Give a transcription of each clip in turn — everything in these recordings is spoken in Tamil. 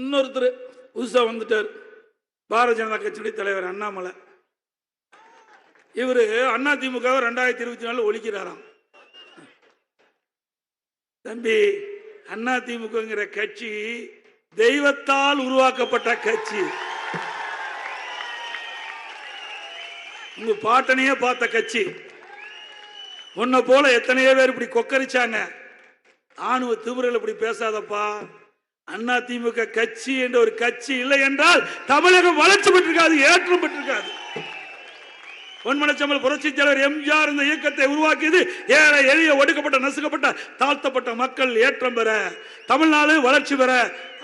இன்னொருத்தர் புதுசா வந்துட்டார். பாரதிய ஜனதா கட்சியுடைய தலைவர் அண்ணாமலை. இவரு அண்ணா திமுக ரெண்டாயிரத்தி இருபத்தி நாலு ஒழிக்கிறாராம். தம்பி அண்ணா திமுகங்கிற கட்சி தெய்வத்தால் உருவாக்கப்பட்ட கட்சி. உங்க பாட்டனையே பார்த்த கட்சி. உன்னை போல எத்தனையோ பேர் இப்படி கொக்கரிச்சாங்க. ஆணுவ திமுறையில் இப்படி பேசாதப்பா. அண்ணா திமுக கட்சி என்ற ஒரு கட்சி இல்லை என்றால் தமிழகம் வளர்ச்சி பெற்றிருக்காது ஏற்றம் பெற்றிருக்காது. பொன்மனச்சம்பல் புரட்சி தலைவர் எம்ஜிஆர் இந்த இயக்கத்தை உருவாக்கியது ஏழை எளிய ஒடுக்கப்பட்ட நசுக்கப்பட்ட தாழ்த்தப்பட்ட மக்கள் ஏற்றம் பெற தமிழ்நாடு வளர்ச்சி பெற.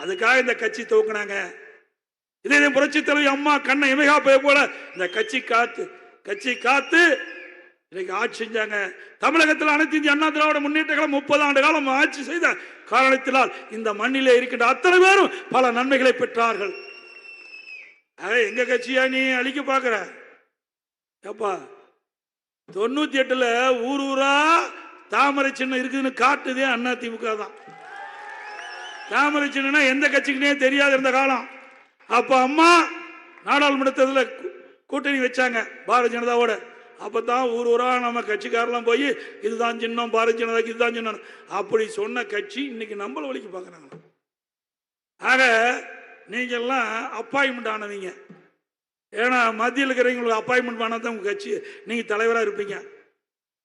அதுக்காக இந்த கட்சி துவக்கினாங்க. இதே புரட்சி தலைவர் அம்மா கண்ணை இமைகா போல இந்த கட்சி காத்து கட்சி காத்து இன்னைக்கு ஆட்சி செஞ்சாங்க. தமிழகத்தில் அனைத்து இந்திய அண்ணா திராவிட முன்னேற்ற காலம் முப்பது ஆண்டு காலம் ஆட்சி செய்த காரணத்தினால் இந்த மண்ணிலே இருக்கின்ற அத்தனை பேரும் பல நன்மைகளை பெற்றார்கள். எங்க கட்சியா நீ? அழிக்க பாக்குற. ஏப்பா தொண்ணூத்தி எட்டுல ஊர் ஊரா தாமரை சின்னம் இருக்குதுன்னு காட்டுதே அண்ணா திமுக தான். தாமரை சின்னம்னா எந்த கட்சிக்குனே தெரியாது இருந்த காலம். அப்ப அம்மா நாடாளுமன்றத்தில் கூட்டணி வச்சாங்க பாரதிய ஜனதாவோட. அப்பதான் ஊர் ஊரா நம்ம கட்சிக்காரெல்லாம் போய் இதுதான் சின்னம் பாரதிய ஜனதாக்கு இதுதான் சின்னம் அப்படி சொன்ன கட்சி இன்னைக்கு நம்மள வழிக்கு பார்க்குறாங்க. ஆக நீங்கெல்லாம் அப்பாயின்மெண்ட் ஆனவங்க. ஏன்னா மத்தியில் இருக்கிறவங்களுக்கு அப்பாயின்மெண்ட் பண்ணால் தான் உங்கள் கட்சி நீங்கள் தலைவராக இருப்பீங்க.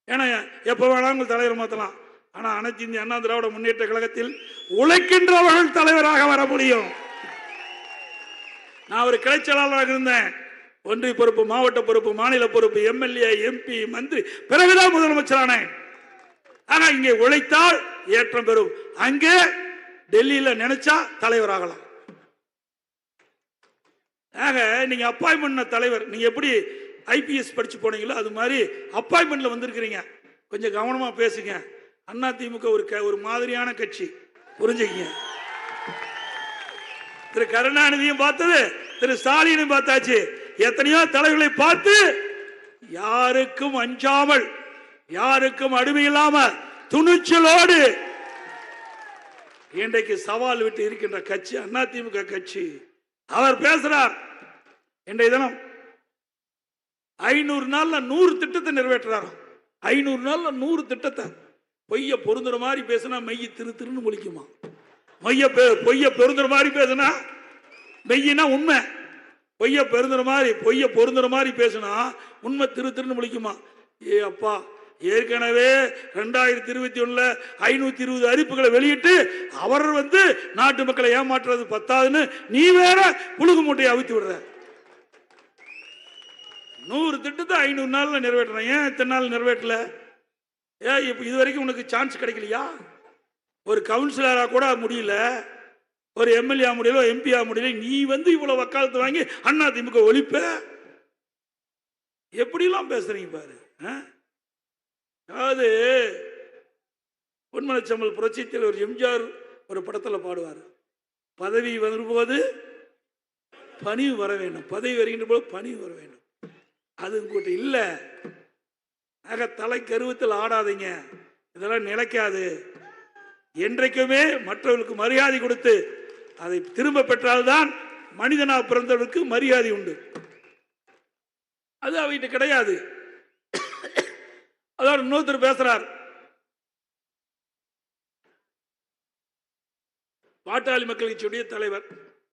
ஏன்னா எப்போ வேணாலும் உங்கள் தலைவரை மாற்றலாம் ஆனால் அனைத்து இந்திய அண்ணா திராவிட முன்னேற்ற கழகத்தில் உழைக்கின்றவர்கள் தலைவராக வர முடியும். நான் ஒரு கிளைச்சலாளராக இருந்தேன். ஒன்றிய பொறுப்பு மாவட்ட பொறுப்பு மாநில பொறுப்பு எம்எல்ஏ எம்பி மந்திரி பிறகுதான் முதலமைச்சரானேன் ஆனா இங்கே உழைத்தால் ஏற்றம் பெறும். அங்கே டெல்லியில நினைச்சா தலைவராகலாம். ஆக நீங்க அப்பாயின்மெண்ட் தலைவர் நீங்க எப்படி ஐபிஎஸ் படிச்சு போனீங்களோ அது மாதிரி அப்பாயின்மெண்ட்ல வந்திருக்கிறீங்க. கொஞ்சம் கவனமா பேசுங்க. அண்ணா திமுக ஒரு க- ஒரு மாதிரியான கட்சி. புரிஞ்சுக்கங்க. திரு கருணாநிதியும் பார்த்தது திரு ஸ்டாலினும் பார்த்தாச்சு. எத்தனையோ தலைவர்களை பார்த்து யாருக்கும் அஞ்சாமல் யாருக்கும் அடிமை இல்லாம துணிச்சலோடு இன்றைக்கு சவால் விட்டு இருக்கின்ற கட்சி அதிமுக கட்சி. அவர் பேசுறார் இன்றைய தினம் ஐநூறு நாள்ல நூறு திட்டத்தை நிறைவேற்றுறாரோ. ஐநூறு நாள்ல நூறு திட்டத்தை. பொய்ய பொருந்துற மாதிரி பேசினா மெய்ய திரு திருன்னு முழிக்குமா? மைய பெ- பொய்ய பொருந்துற மாதிரி பேசினா மெய்யினா உண்மை. பொய்ய பெருந்துற மாதிரி பொய்ய பொருந்துற மாதிரி பேசினா உண்மை திரு திருன்னு முழிக்குமா ஏ அப்பா ஏற்கனவே ரெண்டாயிரத்தி இருபத்தி ஒண்ணுல ஐநூத்தி இருபது அறிப்புகளை வெளியிட்டு அவர் வந்து நாட்டு மக்களை ஏமாற்றுறது பத்தாதுன்னு நீ வேற புழுகு மூட்டையை அவித்து விடுற. நூறு திட்டத்தை ஐநூறு நாள்ல நிறைவேற்றுறேன். ஏன் இத்தனை நாள் நிறைவேற்றல? ஏன் இப்ப இது வரைக்கும் உனக்கு சான்ஸ் கிடைக்கலையா? ஒரு கவுன்சிலரா கூட முடியல. ஒரு எம்எல்ஏ முடியல எம்பி முடியல நீ வந்து இவ்வளவு வக்காலத்து வாங்கி அண்ணா திமுக ஒழிப்ப? எப்படிலாம் பேசுறீங்க பாரு ஆ? அதாவது பொன்மனச்சம்பல் புரட்சித்தில் ஒரு எம்ஜிஆர் ஒரு படத்தில் பாடுவார். பதவி வரும்போது பணிவு வர வேண்டும். பதவி வருகின்ற போது பணிவு வர வேண்டும். அது உங்ககிட்ட இல்லை. ஆக தலை கருவத்தில் ஆடாதீங்க. இதெல்லாம் நிலைக்காது. என்றைக்குமே மற்றவர்களுக்கு மரியாதை கொடுத்து அதை திரும்ப பெற்றால்தான் மனிதனாக பிறந்தவருக்கு மரியாதை உண்டு. அது அவகிட்ட கிடையாது. அதாவது இன்னொருத்தர் பேசுறார். பாட்டாளி மக்கள் கட்சியுடைய தலைவர்.